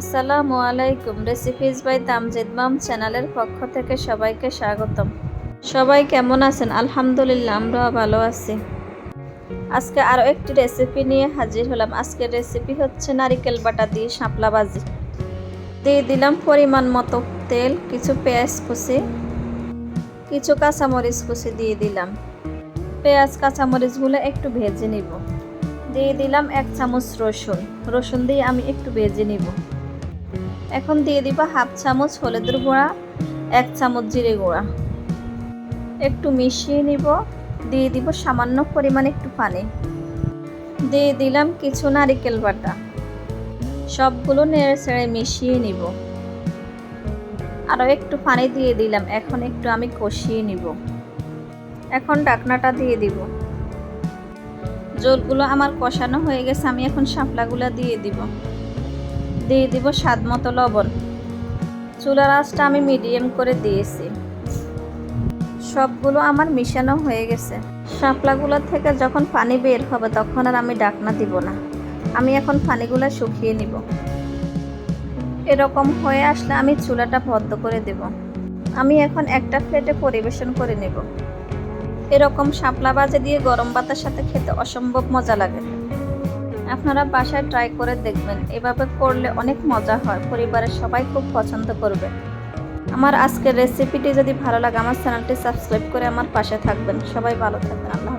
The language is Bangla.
আসসালামু আলাইকুম রেসিপিজ বাই তামজিদ মাম চ্যানেলের পক্ষ থেকে সবাইকে স্বাগতম। সবাই কেমন আছেন? আলহামদুলিল্লাহ, আমরাও ভালো আছি। আজকে আরও একটি রেসিপি নিয়ে হাজির হলাম। আজকের রেসিপি হচ্ছে নারিকেল বাটা দিয়ে শাপলা ভাজি। দিয়ে দিলাম পরিমাণ মতো তেল, কিছু পেঁয়াজ কুচি, কিছু কাঁচামরিচ কুচি দিয়ে দিলাম। পেঁয়াজ, কাঁচামরিচগুলো একটু ভেজে নিব। দিয়ে দিলাম এক চামচ রসুন। রসুন দিয়ে আমি একটু ভেজে নিব। এখন দিয়ে দিব হাফ চামচ হলুদের গুঁড়া, এক চামচ জিরে গুঁড়া। একটু মিশিয়ে নিব, দিয়ে দিব সামান্য পরিমাণ একটু পানি। দিয়ে দিলাম কিছু নারিকেল বাটা। সবগুলো নেড়ে ছেড়ে মিশিয়ে নিব। আরও একটু পানি দিয়ে দিলাম, এখন একটু আমি কষিয়ে নিব। এখন ডাকনাটা দিয়ে দিব। জলগুলো আমার কষানো হয়ে গেছে, আমি এখন শাপলাগুলো দিয়ে দিব। দিয়ে দিব স্বাদ মতো লবণ। চুলার আঁচটা আমি মিডিয়াম করে দিয়েছি। সবগুলো আমার মিশানো হয়ে গেছে। শাপলাগুলো থেকে যখন পানি বের হবে তখন আর আমি ডাকনা দিব না। আমি এখন পানিগুলো শুকিয়ে নিব। এরকম হয়ে আসলে আমি চুলাটা বন্ধ করে দেব। আমি এখন একটা প্লেটে পরিবেশন করে নেব। এরকম শাপলা বাজে দিয়ে গরম ভাতের সাথে খেতে অসম্ভব মজা লাগে। আপনারা বাসায় ট্রাই করে দেখবেন। এভাবে করলে অনেক মজা হয়। পরিবারের সবাই খুব পছন্দ করবে। আমার আজকের রেসিপিটি যদি ভালো লাগে, আমার চ্যানেলটি সাবস্ক্রাইব করে আমার পাশে থাকবেন। সবাই ভালো থাকবেন। আল্লাহ